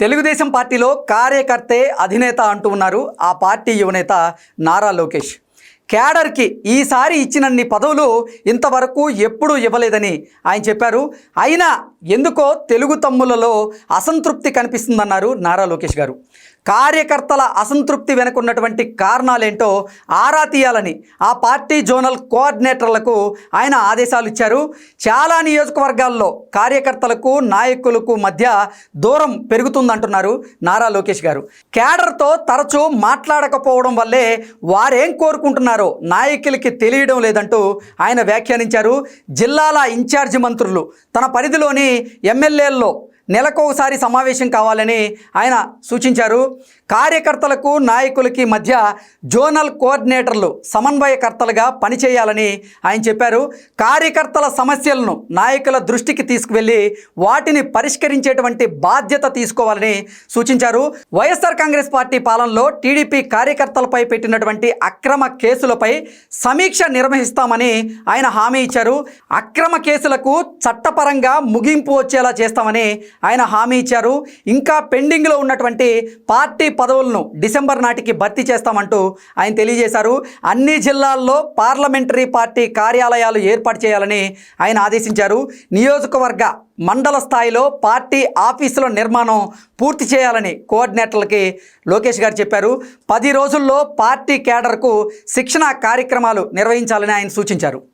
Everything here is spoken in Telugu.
తెలుగుదేశం పార్టీలో కార్యకర్తే అధినేత అంటూ ఉన్నారు. ఆ పార్టీ యువనేత నారా లోకేష్. క్యాడర్కి ఈసారి ఇచ్చినన్ని పదవులు ఇంతవరకు ఎప్పుడూ ఇవ్వలేదని ఆయన చెప్పారు. అయినా ఎందుకో తెలుగు తమ్ములలో అసంతృప్తి కనిపిస్తుందన్నారు నారా లోకేష్ గారు. కార్యకర్తల అసంతృప్తి వెనుకున్నటువంటి కారణాలేంటో ఆరా తీయాలని ఆ పార్టీ జోనల్ కోఆర్డినేటర్లకు ఆయన ఆదేశాలు ఇచ్చారు. చాలా నియోజకవర్గాల్లో కార్యకర్తలకు నాయకులకు మధ్య దూరం పెరుగుతుందంటున్నారు నారా లోకేష్ గారు. క్యాడర్తో తరచూ మాట్లాడకపోవడం వల్లే వారేం కోరుకుంటున్నారు? నాయకులకి తెలియడం లేదంటూ ఆయన వ్యాఖ్యానించారు. జిల్లాల ఇన్ఛార్జి మంత్రులు తన పరిధిలోని ఎమ్మెల్యేల్లో నెలకోసారి సమావేశం కావాలని ఆయన సూచించారు. కార్యకర్తలకు నాయకులకి మధ్య జోనల్ కోఆర్డినేటర్లు సమన్వయకర్తలుగా పనిచేయాలని ఆయన చెప్పారు. కార్యకర్తల సమస్యలను నాయకుల దృష్టికి తీసుకువెళ్ళి వాటిని పరిష్కరించేటువంటి బాధ్యత తీసుకోవాలని సూచించారు. వైఎస్ఆర్ కాంగ్రెస్ పార్టీ పాలనలో టీడీపీ కార్యకర్తలపై పెట్టినటువంటి అక్రమ కేసులపై సమీక్ష నిర్వహిస్తామని ఆయన హామీ ఇచ్చారు. అక్రమ కేసులకు చట్టపరంగా ముగింపు వచ్చేలా చేస్తామని ఆయన హామీ ఇచ్చారు. ఇంకా పెండింగ్లో ఉన్నటువంటి పార్టీ పదవులను డిసెంబర్ నాటికి భర్తీ చేస్తామంటూ ఆయన తెలియజేశారు. అన్ని జిల్లాల్లో పార్లమెంటరీ పార్టీ కార్యాలయాలు ఏర్పాటు చేయాలని ఆయన ఆదేశించారు. నియోజకవర్గ మండల స్థాయిలో పార్టీ ఆఫీసుల నిర్మాణం పూర్తి చేయాలని కోఆర్డినేటర్లకి లోకేష్ గారు చెప్పారు. పది రోజుల్లో పార్టీ కేడర్కు శిక్షణ కార్యక్రమాలు నిర్వహించాలని ఆయన సూచించారు.